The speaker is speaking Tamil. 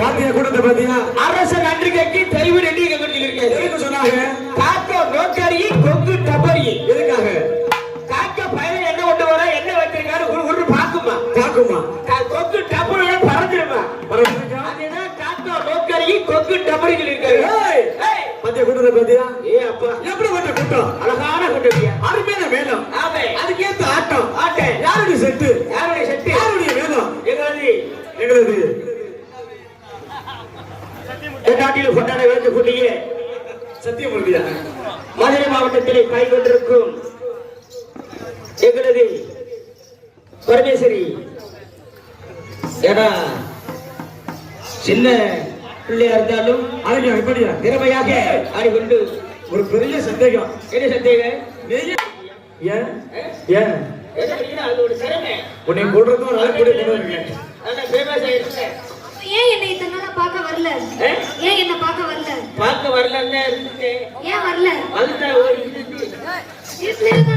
பாத்தியா அரசன் அன்றைக்கு தெய்வ ரெண்டு சொல்லியிருக்காரு எதுக்கு சொன்னாங்க? காக்க நோக்கரி கொங்கு டபரி எதுக்காக? காக்க பையன் என்ன கொண்டு வர என்ன வச்சிருக்காரு ஒரு ஒரு பாக்குமா காக்குமா கா- கொங்கு டபரி பறந்துருமா? அதுதான் காக்க நோக்கரி கொங்கு டபரி! ஏய், பாத்தியா கூட்டத்தை பாத்தியா? ஏ அப்பா. எப்படி வந்த கூட்டம்? அழகான கொண்டுவியா அருமையான ஆமே. அதுக்கேத்த ஆட்டம். ஆட்டை. யாருடைய செட்டு? யாருடைய சக்தி யாருடைய வேலம் எங்களது. எங்களது. நாட்டில் கொண்டாட வேண்டும் கூடிய சத்தியமூர்த்தியா மதுரை மாவட்டத்திலே கைகொண்டிருக்கும் எங்களது பரமேஸ்வரி ஏன்னா சின்ன பிள்ளையா இருந்தாலும் அழகியா எப்படியா திறமையாக ஆடிக்கொண்டு ஒரு பெரிய சந்தேகம். என்ன சந்தேகம்? ஏன் ஏன் உன்னை கூடுறதும் ஒரு ஆள் கூட கொண்டு இத்தனை நாளா பார்க்க வரல? ஏன் என்ன பார்க்க வரல? பார்க்க வரலன்னு ஏன் வரல? இருந்துச்சு வீட்டுல இருந்தா